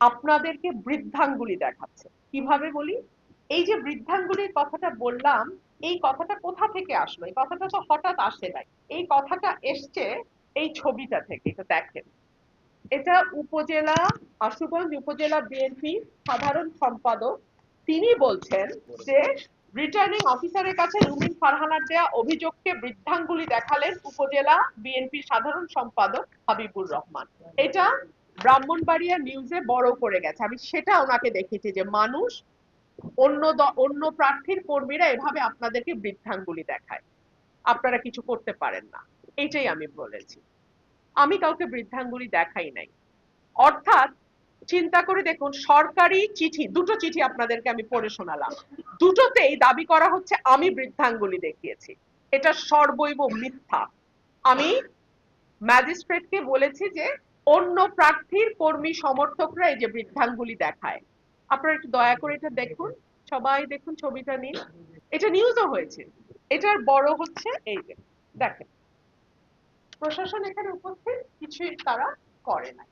আপনাদেরকে বৃদ্ধাঙ্গুলি দেখাচ্ছে। কীভাবে বলি? এই যে বৃদ্ধাঙ্গুলির কথাটা বললাম, এই কথাটা কোথা থেকে আসলো? এই কথাটা তো হঠাৎ আসে নাই। এই কথাটা এসছে এই ছবিটা থেকে এটা দেখেন। এটা উপজেলা, আশুগঞ্জ উপজেলা বিএনপি সাধারণ সম্পাদক। তিনি বলছেন যে রিটার্নিং অফিসারের কাছে রুমিন ফারহানার দেয়া অভিযোগকে বৃদ্ধাঙ্গুলি দেখালেন উপজেলা বিএনপি সাধারণ সম্পাদক হাবিবুর রহমান। এটা ব্রাহ্মণবাড়িয়া নিউজে বড় করে গেছে। আমি সেটা ওনাকে দেখেছি যে মানুষ অন্য অন্য প্রার্থীর কর্মীরা এভাবে আপনাদেরকে বৃদ্ধাঙ্গুলি দেখায়। আপনারা কিছু করতে পারেন না। এইটাই আমি বলেছি। আমি কাউকে বৃদ্ধাঙ্গুলি দেখাই নাই। অর্থাৎ চিন্তা করে দেখুন, সরকারি চিঠি, দুটো চিঠি আপনাদেরকে আমি পড়ে শোনালাম। দুটোতেই দাবি করা হচ্ছে, আমি বৃদ্ধাঙ্গুলি দেখিয়েছি। এটা সর্বৈব মিথ্যা। আমি ম্যাজিস্ট্রেটকে বলেছি যে অন্য প্রার্থীর কর্মী সমর্থকরা এই যে বৃদ্ধাঙ্গুলি দেখায়। আপনারা একটু দয়া করে এটা দেখুন। সবাই দেখুন ছবিটা নিন। এটা নিউজও হয়েছে। এটার বড় হচ্ছে এই যে, দেখেন। প্রশাসন এখানে উপস্থিত, কিছুই তারা করে না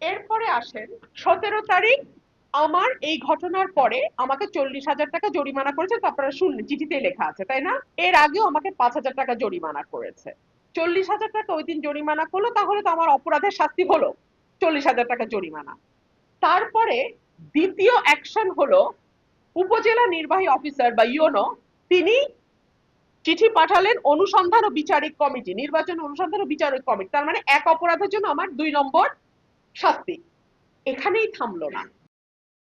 এরপরে আসেন, সতেরো তারিখ, আমার এই ঘটনার পরে আমাকে চল্লিশ হাজার টাকা জরিমানা করেছে তো আপনারা শুনলেন চিঠিতে লেখা আছে, তাই না? এর আগেও আমাকে পাঁচ হাজার টাকা জরিমানা করেছে। চল্লিশ হাজার টাকা ওই দিন জরিমানা করল, তাহলে তো আমার অপরাধের শাস্তি হলো। চল্লিশ হাজার টাকা জরিমানা। তারপরে দ্বিতীয় অ্যাকশন হলো, উপজেলা নির্বাহী অফিসার বা ইউনো তিনি চিঠি পাঠালেন অনুসন্ধান ও বিচারিক কমিটি, নির্বাচন অনুসন্ধান ও বিচারিক কমিটি। তার মানে এক অপরাধের জন্য আমার দুই নম্বর শাস্তি। এখানেই থামলো না।